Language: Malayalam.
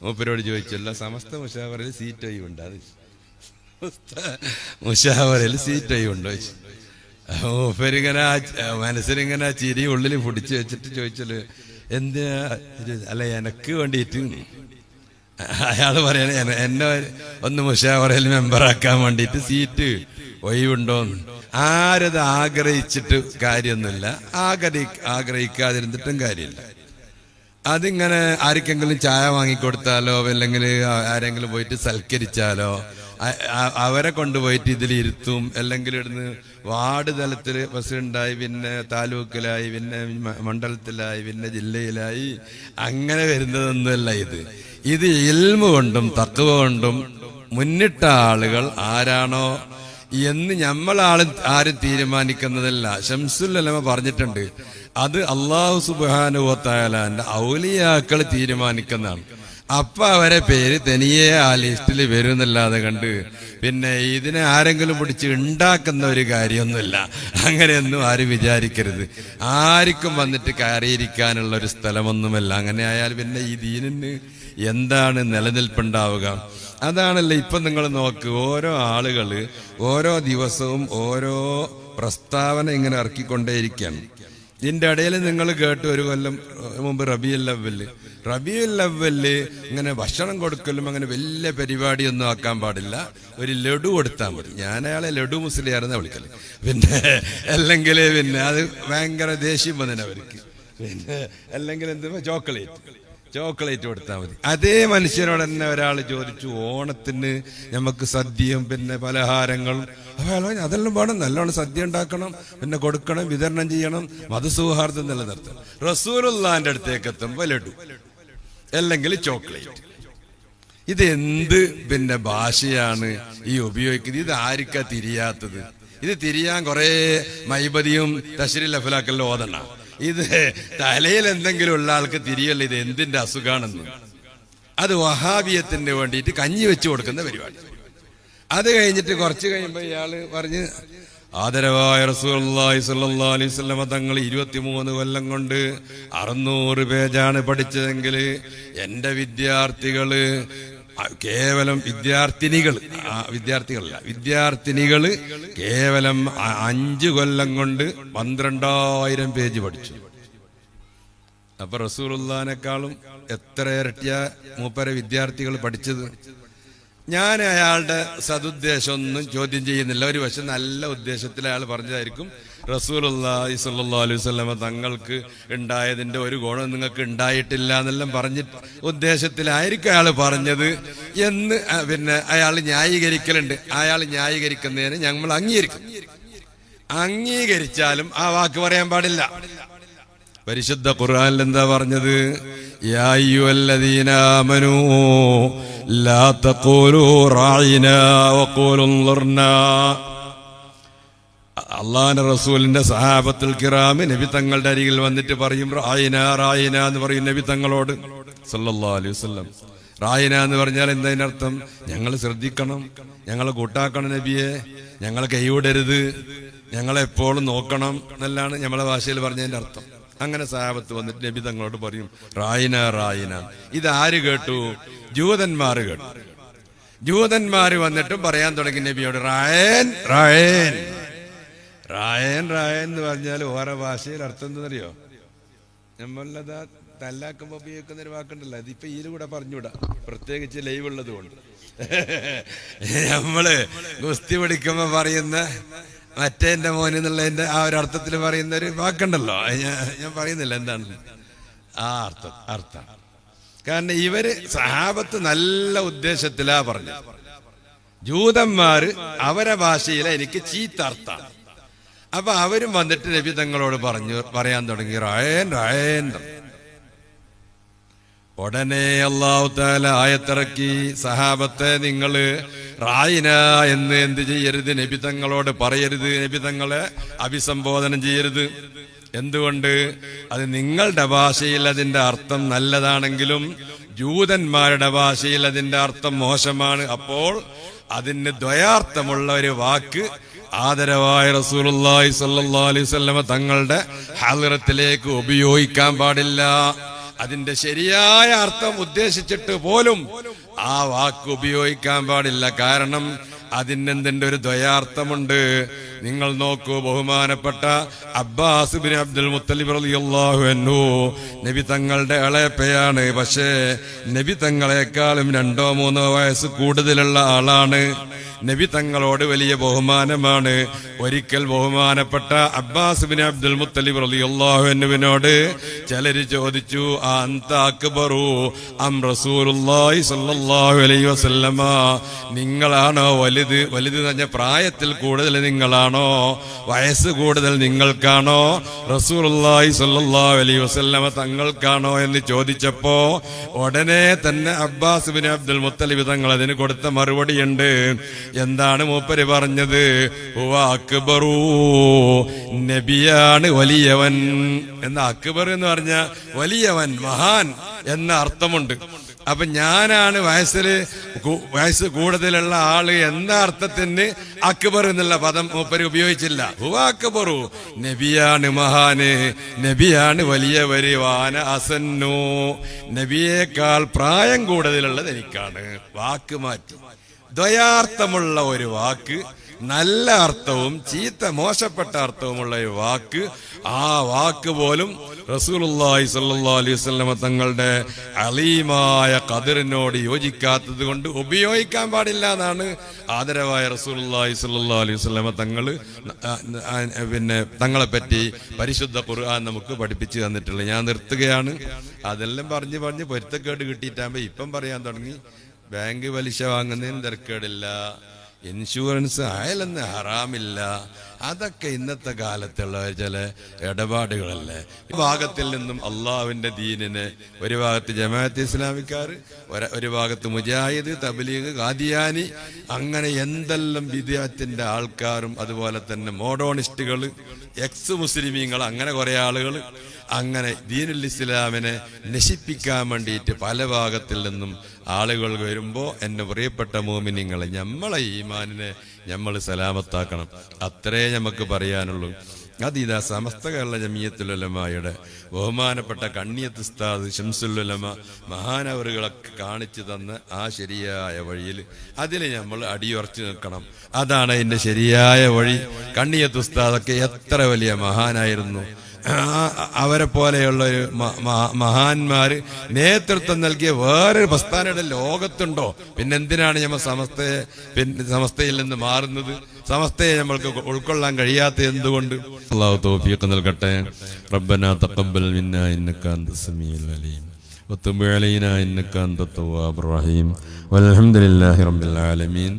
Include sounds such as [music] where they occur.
മൂപ്പരോട് ചോദിച്ചല്ല സമസ്ത മുഷാവറിൽ സീറ്റ് ഒഴിവുണ്ട് അത് മുഷാവറിൽ സീറ്റ് ഒഴിവുണ്ടോ ചോദിച്ചു. മൂപ്പരിങ്ങനെ മനസ്സിനിങ്ങനെ ചിരി ഉള്ളിൽ പിടിച്ചു വെച്ചിട്ട് ചോദിച്ചല്ലോ എന്തിനാ? അല്ല എനക്ക് വേണ്ടിയിട്ട് അയാൾ പറയണ "എന്നെ- എന്നെ ഒന്ന് മുഷാവറയിൽ മെമ്പറാക്കാൻ വേണ്ടിയിട്ട് സീറ്റ് ഒഴിവുണ്ടോന്ന് ആരത് ആഗ്രഹിച്ചിട്ട് കാര്യമൊന്നുമില്ല ആഗ്രഹി ആഗ്രഹിക്കാതിരുന്നിട്ടും കാര്യമില്ല. അതിങ്ങനെ ആർക്കെങ്കിലും ചായ വാങ്ങിക്കൊടുത്താലോ അല്ലെങ്കിൽ ആരെങ്കിലും പോയിട്ട് സൽക്കരിച്ചാലോ അവരെ കൊണ്ടുപോയിട്ട് ഇതിൽ ഇരുത്തും. അല്ലെങ്കിൽ ഇവിടുന്ന് വാർഡ് തലത്തിൽ പ്രസിഡന്റായി പിന്നെ താലൂക്കിലായി പിന്നെ മണ്ഡലത്തിലായി പിന്നെ ജില്ലയിലായി അങ്ങനെ വരുന്നതൊന്നുമല്ല ഇത്. ഇത് ഇൽമ കൊണ്ടും തത്വ കൊണ്ടും മുന്നിട്ട ആളുകൾ ആരാണോ എന്ന് നമ്മളാളും ആരും തീരുമാനിക്കുന്നതല്ല. ഷംസുല്ലമ പറഞ്ഞിട്ടുണ്ട് അത് അള്ളാഹു സുബാനുവത്തായാലാന്റെ ഔലിയാക്കൾ തീരുമാനിക്കുന്നതാണ്. അപ്പൊ അവരെ പേര് തനിയെ ആ ലിസ്റ്റിൽ വരുന്നല്ലാതെ കണ്ട് പിന്നെ ഇതിനെ ആരെങ്കിലും പിടിച്ച് ഉണ്ടാക്കുന്ന ഒരു കാര്യമൊന്നുമില്ല. അങ്ങനെയൊന്നും ആരും വിചാരിക്കരുത്. ആർക്കും വന്നിട്ട് കയറിയിരിക്കാനുള്ള ഒരു സ്ഥലമൊന്നുമല്ല. അങ്ങനെ ആയാൽ പിന്നെ ഈ ദീനിന് എന്താണ് നിലനിൽപ്പുണ്ടാവുക? അതാണല്ലോ ഇപ്പൊ നിങ്ങൾ നോക്ക് ഓരോ ആളുകൾ ഓരോ ദിവസവും ഓരോ പ്രസ്താവന ഇങ്ങനെ ഇറക്കിക്കൊണ്ടേയിരിക്കുകയാണ് ഇതിന്റെ ഇടയിൽ നിങ്ങൾ കേട്ട് ഒരു കൊല്ലം മുമ്പ് റബിയുൽ അവൽ റബിയുൽ അവൽ ഇങ്ങനെ ഭക്ഷണം കൊടുക്കലും അങ്ങനെ വലിയ പരിപാടിയൊന്നും ആക്കാൻ പാടില്ല. ഒരു ലഡു കൊടുത്താൽ മതി. ഞാൻ അയാളെ ലഡു മുസ്ലിയായിരുന്ന വിളിക്കൽ. പിന്നെ അല്ലെങ്കിൽ പിന്നെ അത് ഭയങ്കര ദേഷ്യം വന്നിന് അവർക്ക്. പിന്നെ അല്ലെങ്കിൽ എന്താ ചോക്ലേറ്റ്. ചോക്ലേറ്റ് കൊടുത്താൽ മതി. അതേ മനുഷ്യനോട് തന്നെ ഒരാൾ ചോദിച്ചു ഓണത്തിന് നമുക്ക് സദ്യയും പിന്നെ പലഹാരങ്ങളും അപ്പോൾ അതെല്ലാം വേണം നല്ലോണം സദ്യ ഉണ്ടാക്കണം പിന്നെ കൊടുക്കണം വിതരണം ചെയ്യണം മതസൗഹാർദ്ദം നിലനിർത്തണം. റസൂലുള്ളാന്റെ അടുത്തേക്ക് എത്തുമ്പോൾ ലഡു അല്ലെങ്കിൽ ചോക്ലേറ്റ്. ഇത് എന്ത് പിന്നെ ഭാഷയാണ് ഈ ഉപയോഗിക്കുന്നത്? ഇത് ആർക്കാ തിരിയാത്തത്? ഇത് തിരിയാൻ കുറേ മൈബതിയും തശ്രീൽ അഫലാക്കെല്ലാം ഓതണ. ഇത് തലയിൽ എന്തെങ്കിലും ഉള്ള ആൾക്ക് തിരിയല്ല ഇത് എന്തിന്റെ അസുഖാണെന്ന്? അത് വഹാബിയത്തിന് വേണ്ടിയിട്ട് കഞ്ഞി വെച്ച് കൊടുക്കുന്ന പരിപാടി. അത് കഴിഞ്ഞിട്ട് കുറച്ച് കഴിയുമ്പോ ഇയാൾ പറഞ്ഞ് ആദരവായ സ്വല്ലല്ലാഹു അലൈഹി വസല്ലമ തങ്ങൾ ഇരുപത്തിമൂന്ന് കൊല്ലം കൊണ്ട് അറുന്നൂറ് പേജാണ് പഠിച്ചതെങ്കിൽ എന്റെ വിദ്യാർത്ഥികൾ കേവലം വിദ്യാർത്ഥിനികൾ വിദ്യാർത്ഥികളല്ല വിദ്യാർത്ഥിനികൾ കേവലം അഞ്ചു അഞ്ച് കൊല്ലം കൊണ്ട് പന്ത്രണ്ടായിരം പേജ് പഠിച്ചു. അപ്പൊ റസൂലുള്ളാനേക്കാളും എത്ര ഇരട്ടിയ മൂപ്പര വിദ്യാർത്ഥികൾ പഠിച്ചത്? ഞാൻ അയാളുടെ സതുദ്ദേശം ഒന്നും ചോദ്യം ചെയ്യുന്നില്ല. ഒരു വശം നല്ല ഉദ്ദേശത്തിൽ അയാൾ പറഞ്ഞതായിരിക്കും റസൂലി സല്ലാ അലൈഹി തങ്ങൾക്ക് ഉണ്ടായതിന്റെ ഒരു ഗുണം നിങ്ങൾക്ക് ഉണ്ടായിട്ടില്ല എന്നെല്ലാം പറഞ്ഞ ഉദ്ദേശത്തിലായിരിക്കും അയാൾ പറഞ്ഞത് എന്ന് പിന്നെ അയാൾ ന്യായീകരിക്കലുണ്ട്. അയാൾ ന്യായീകരിക്കുന്നതിന് ഞങ്ങൾ അംഗീകരിക്കും. അംഗീകരിച്ചാലും ആ വാക്ക് പറയാൻ പാടില്ല. പരിശുദ്ധ ഖുർആനിൽ എന്താ പറഞ്ഞത്? ലാ തഖൂലു റായിന വഖൂലു അള്ളാഹിന്റെ റസൂലിന്റെ സഹാബത്തുൽ കിറാമി നബി തങ്ങളുടെ അരികിൽ വന്നിട്ട് പറയും റായിന റായിന എന്ന് പറയും നബി തങ്ങളോട്. സല്ലല്ലാഹു അലൈഹി വസല്ലം. റായിന എന്ന് പറഞ്ഞാൽ എന്തതിനർത്ഥം ഞങ്ങൾ ശ്രദ്ധിക്കണം. ഞങ്ങൾ കൂട്ടാക്കണം നബിയെ. ഞങ്ങൾ കൈവിടരുത് ഞങ്ങളെപ്പോഴും നോക്കണം എന്നല്ലാണ് നമ്മളെ ഭാഷയിൽ പറഞ്ഞതിന്റെ അർത്ഥം. അങ്ങനെ സഹാബത്ത് വന്നിട്ട് നബി തങ്ങളോട് പറയും റായിന റായിന. ഇത് ആര് കേട്ടു? ജൂതന്മാർ കേട്ടു. ജൂതന്മാര് വന്നിട്ടും പറയാൻ തുടങ്ങി നബിയോട് റായൻ റായൻ. റായൻ റായൻ എന്ന് പറഞ്ഞാൽ ഓരോ ഭാഷയിൽ അർത്ഥം എന്തെന്നറിയോ നമ്മളത് തല്ലാക്കുമ്പോ ഉപയോഗിക്കുന്ന ഒരു വാക്കുണ്ടല്ലോ. അതിപ്പോ ഇതിൽ കൂടെ പറഞ്ഞുവിടാ. പ്രത്യേകിച്ച് ലൈവ് ഉള്ളത് കൊണ്ട്. [laughs] നമ്മൾ ഗുസ്തി പിടിക്കുമ്പോ പറയുന്ന മറ്റേ എന്റെ മോൻ എന്നുള്ളതിന്റെ ആ ഒരു അർത്ഥത്തിൽ പറയുന്ന ഒരു വാക്കുണ്ടല്ലോ. ഞാൻ പറയുന്നില്ല എന്താണ്. ആ അർത്ഥം അർത്ഥം. കാരണം ഇവർ സഹാബത്ത് നല്ല ഉദ്ദേശത്തിലാ പറഞ്ഞു ജൂതന്മാര് അവരെ ഭാഷയിലെ എനിക്ക് ചീത്ത അർത്ഥാണ് അപ്പൊ അവരും വന്നിട്ട് നബി തങ്ങളോട് പറഞ്ഞു പറയാൻ തുടങ്ങി റായൻ റായൻ. ഉടനെ അള്ളാഹു താല ആയത്തിറക്കി സഹാബത്തെ നിങ്ങൾ റായിന എന്ന് എന്ത് ചെയ്യരുത്? നബി തങ്ങളോട് പറയരുത് നബി തങ്ങളെ അഭിസംബോധനം ചെയ്യരുത്. എന്തുകൊണ്ട്? അത് നിങ്ങളുടെ ഭാഷയിൽ അതിന്റെ അർത്ഥം നല്ലതാണെങ്കിലും ജൂതന്മാരുടെ ഭാഷയിൽ അതിന്റെ അർത്ഥം മോശമാണ്. അപ്പോൾ അതിന് ദ്വയാർത്ഥമുള്ള ഒരു വാക്ക് ആദരവായ റസൂലുള്ളാഹി സല്ലാസ്വല്ലമ തങ്ങളുടെ ഹാലിറത്തിലേക്ക് ഉപയോഗിക്കാൻ പാടില്ല. അതിന്റെ ശരിയായ അർത്ഥം ഉദ്ദേശിച്ചിട്ട് പോലും ആ വാക്ക് ഉപയോഗിക്കാൻ പാടില്ല. കാരണം അതിനെന്തിന്റെ ഒരു ദ്വയാർത്ഥമുണ്ട്? നിങ്ങൾ നോക്കൂ ബഹുമാനപ്പെട്ട അബ്ബാസ് ബിൻ അബ്ദുൽ മുത്തലിബ് റളിയല്ലാഹു അൻഹു. നബി തങ്ങളുടെ ഇളയപ്പയാണ് പക്ഷേ നബി തങ്ങളെക്കാളും രണ്ടോ മൂന്നോ വയസ്സ് കൂടുതലുള്ള ആളാണ്. നബി തങ്ങളോട് വലിയ ബഹുമാനമാണ്. ഒരിക്കൽ ബഹുമാനപ്പെട്ട അബ്ബാസ് ബിൻ അബ്ദുൽ മുത്തലിബ് റളിയല്ലാഹു അൻഹുവിനോട് ചിലര് ചോദിച്ചു അക്ബറു അം റസൂലുള്ളാഹി അലൈഹി വസല്ലമ നിങ്ങളാണോ വലുത്? വലുത് എന്ന് പ്രായത്തിൽ കൂടുതൽ നിങ്ങളാണോ? വയസ്സ് കൂടുതൽ നിങ്ങൾക്കാണോ? റസൂലുള്ളാഹി സല്ലാ അലൈഹി വസല്ലമ തങ്ങൾക്കാണോ? എന്ന് ചോദിച്ചപ്പോ ഉടനെ തന്നെ അബ്ബാസ് ബിൻ അബ്ദുൽ മുത്തലിബ് തങ്ങൾ അതിന് കൊടുത്ത മറുപടിയുണ്ട്. എന്താണ് മൂപ്പര് പറഞ്ഞത്? നബിയാണ് വലിയവൻ. എന്ന അക്ബർ എന്ന് പറഞ്ഞ വലിയവൻ മഹാൻ എന്ന അർത്ഥമുണ്ട്. അപ്പൊ ഞാനാണ് വയസ്സിൽ വയസ്സ് കൂടുതലുള്ള ആൾ എന്ന അർത്ഥത്തിന് അക്ബർ എന്നുള്ള പദം മൂപ്പര് ഉപയോഗിച്ചില്ല. ഹുവ അക്ബറു നബിയാണ് മഹാന് നബിയാണ് വലിയവര് വാന അസന്നു. നബിയേക്കാൾ പ്രായം കൂടുതലുള്ളത് എനിക്കാണ്. വാക്ക് മാറ്റി. ദ്വയാർത്ഥമുള്ള ഒരു വാക്ക് നല്ല അർത്ഥവും ചീത്ത മോശപ്പെട്ട അർത്ഥവുമുള്ള ഒരു വാക്ക് ആ വാക്ക് പോലും റസൂലുള്ളാഹി സ്വല്ലല്ലാഹു അലൈഹി വസല്ലമ തങ്ങളുടെ അലീമായ കതിറിനോട് യോജിക്കാത്തത് കൊണ്ട് ഉപയോഗിക്കാൻ പാടില്ല എന്നാണ് ആദരവായ റസൂലുള്ളാഹി സ്വല്ലല്ലാഹു അലൈഹി വസല്ലമ തങ്ങൾ പിന്നെ തങ്ങളെ പറ്റി പരിശുദ്ധ ഖുർആൻ നമുക്ക് പഠിപ്പിച്ചു തന്നിട്ടുള്ളത്. ഞാൻ നിർത്തുകയാണ്. അതെല്ലാം പറഞ്ഞ് പറഞ്ഞ് പൊരുത്തക്കേട് കിട്ടിയിട്ടാകുമ്പോ ഇപ്പം പറയാൻ തുടങ്ങി. ബാങ്ക് പലിശ വാങ്ങുന്നതിന് തിരക്കേടില്ല. ഇൻഷുറൻസ് അയലെന്ന് ഹറാമില്ല. അതൊക്കെ ഇന്നത്തെ കാലത്തുള്ള ചില ഇടപാടുകളല്ലേ? ഭാഗത്തിൽ നിന്നും അള്ളാഹുവിന്റെ ദീനിന് ഒരു ഭാഗത്ത് ജമാഅത്ത് ഇസ്ലാമിക്കാർ ഒരു- ഒരു ഭാഗത്ത് മുജാഹിദ് തബ്ലീഗ് ഖാദിയാനി അങ്ങനെ എന്തെല്ലാം വിദ്യാത്തിന്റെ ആൾക്കാരും അതുപോലെ തന്നെ മോഡോണിസ്റ്റുകൾ എക്സ് മുസ്ലിമീങ്ങൾ അങ്ങനെ കുറെ ആളുകൾ അങ്ങനെ ദീനുൽ ഇസ്ലാമിനെ നശിപ്പിക്കാൻ വേണ്ടിയിട്ട് പല ഭാഗത്തിൽ നിന്നും ആളുകൾ വരുമ്പോൾ എന്നെ പ്രിയപ്പെട്ട മോമിനിങ്ങളെ നമ്മളെ ഈമാനിനെ നമ്മൾ സലാമത്താക്കണം. അത്രേ നമുക്ക് പറയാനുള്ളൂ. അതിതാ സമസ്ത കേരള ജമിയത്തുലമായുടെ ബഹുമാനപ്പെട്ട കണ്ണിയത്ത് ഉസ്താദ് ഷംസുല്ലുലമ മഹാനവറുകളൊക്കെ കാണിച്ചു തന്ന ആ ശരിയായ വഴിയിൽ അതിൽ നമ്മൾ അടിയുറച്ചു നിൽക്കണം. അതാണ് അതിന്റെ ശരിയായ വഴി. കണ്ണിയത്ത് ഉസ്താദൊക്കെ എത്ര വലിയ മഹാനായിരുന്നു. അവരെ പോലെയുള്ള ഒരു മ- മ- മഹാന്മാര് നേതൃത്വം നൽകിയ വേറൊരു പ്രസ്ഥാനയുടെ ലോകത്തുണ്ടോ പിന്നെ എന്തിനാണ് നമ്മൾ സമസ്തയെ പിന്നെ സമസ്തയിൽ നിന്ന് മാറുന്നത് സമസ്തയെ നമ്മൾക്ക് ഉൾക്കൊള്ളാൻ കഴിയാത്ത എന്തുകൊണ്ട് അള്ളാഹു തൗഫീഖ് നൽകട്ടെ റബ്ബന തഖബ്ബൽ മിന്നാ ഇന്നക അൻത സമീഉൽ അലീം وتب علينا إنك أنت التواب الرحيم والحمد لله رب العالمين